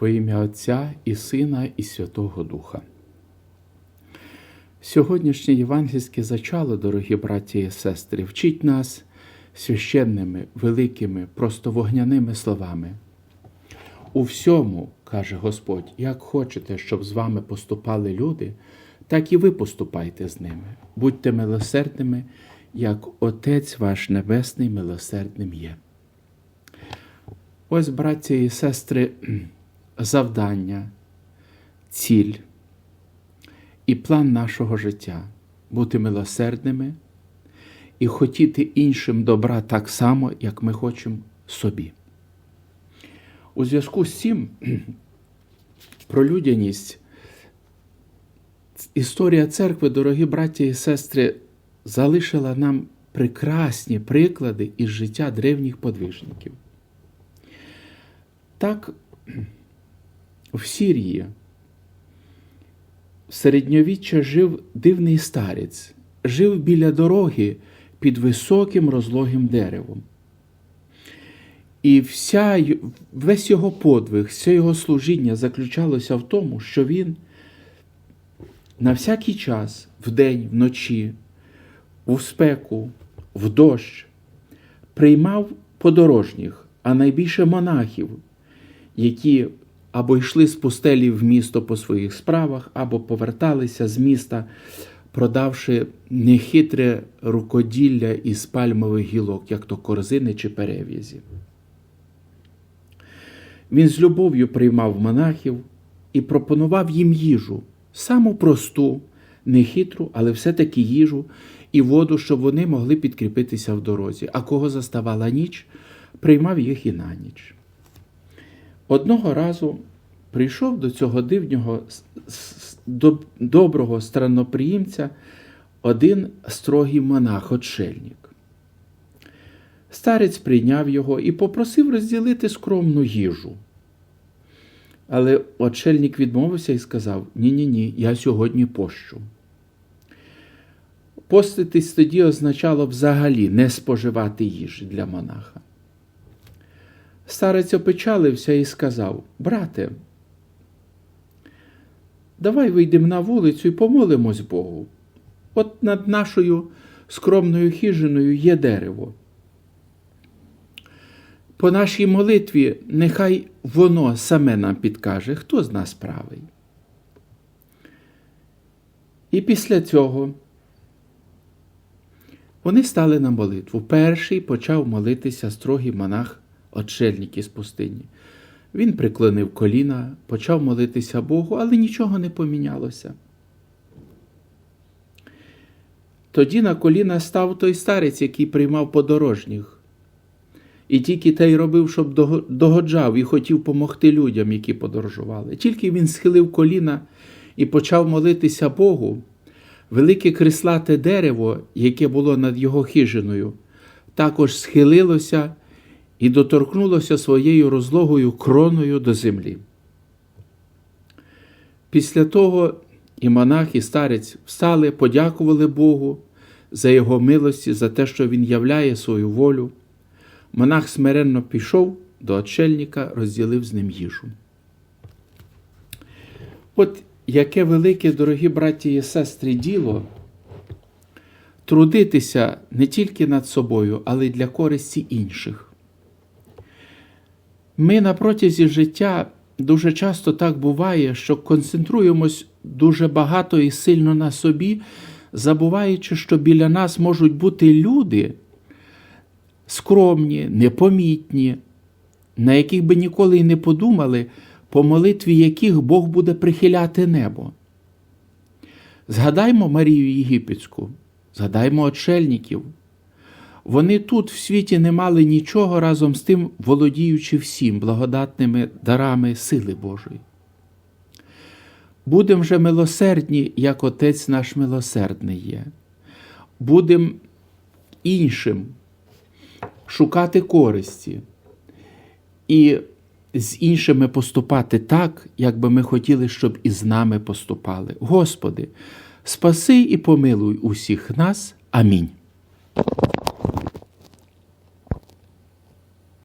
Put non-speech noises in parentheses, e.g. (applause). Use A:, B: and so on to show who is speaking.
A: Во ім'я Отця і Сина, і Святого Духа. Сьогоднішнє євангельське зачало, дорогі браті і сестри, вчить нас священними, великими, просто вогняними словами. У всьому, каже Господь, як хочете, щоб з вами поступали люди, так і ви поступайте з ними. Будьте милосердними, як Отець ваш Небесний милосердним є. Ось, браті і сестри, завдання, ціль і план нашого життя бути милосердними і хотіти іншим добра так само, як ми хочемо собі. У зв'язку з цим (clears throat) про людяність історія церкви, дорогі браті і сестри, залишила нам прекрасні приклади із життя древніх подвижників. Так, в Сірії в середньовіччя жив дивний старець, жив біля дороги під високим розлогим деревом. І вся, весь його подвиг, все його служіння заключалося в тому, що він на всякий час, вдень, вночі, у спеку, в дощ, приймав подорожніх, а найбільше монахів, які або йшли з пустелі в місто по своїх справах, або поверталися з міста, продавши нехитре рукоділля із пальмових гілок, як то корзини чи перев'язі. Він з любов'ю приймав монахів і пропонував їм їжу, саму просту, нехитру, але все-таки їжу і воду, щоб вони могли підкріпитися в дорозі. А кого заставала ніч, приймав їх і на ніч. Одного разу прийшов до цього дивнього доброго странноприємця один строгий монах отшельник. Старець прийняв його і попросив розділити скромну їжу. Але отшельник відмовився і сказав: Ні-ні ні, я сьогодні пощу. Поститись тоді означало взагалі не споживати їжі для монаха. Старець опечалився і сказав: Брате, давай вийдемо на вулицю і помолимось Богу. От над нашою скромною хижиною є дерево. По нашій молитві нехай воно саме нам підкаже, хто з нас правий. І після цього вони стали на молитву. Перший почав молитися строгий монах отшельник із пустині. Він приклонив коліна, почав молитися Богу, але нічого не помінялося. Тоді на коліна став той старець, який приймав подорожніх. І тільки те й робив, щоб догоджав і хотів помогти людям, які подорожували. Тільки він схилив коліна і почав молитися Богу, велике крислате дерево, яке було над його хижиною, також схилилося і доторкнулося своєю розлогою кроною до землі. Після того і монах, і старець встали, подякували Богу за його милості, за те, що Він являє свою волю. Монах смиренно пішов до отшельника, розділив з ним їжу. От яке велике, дорогі браті і сестри, діло трудитися не тільки над собою, але й для користі інших. Ми на протязі життя дуже часто так буває, що концентруємось дуже багато і сильно на собі, забуваючи, що біля нас можуть бути люди скромні, непомітні, на яких би ніколи й не подумали, по молитві яких Бог буде прихиляти небо. Згадаймо Марію Єгипетську, згадаймо отшельників. Вони тут в світі не мали нічого разом з тим, володіючи всім благодатними дарами сили Божої. Будем же милосердні, як Отець наш милосердний є. Будем іншим шукати користі і з іншими поступати так, як би ми хотіли, щоб і з нами поступали. Господи, спаси і помилуй усіх нас. Амінь.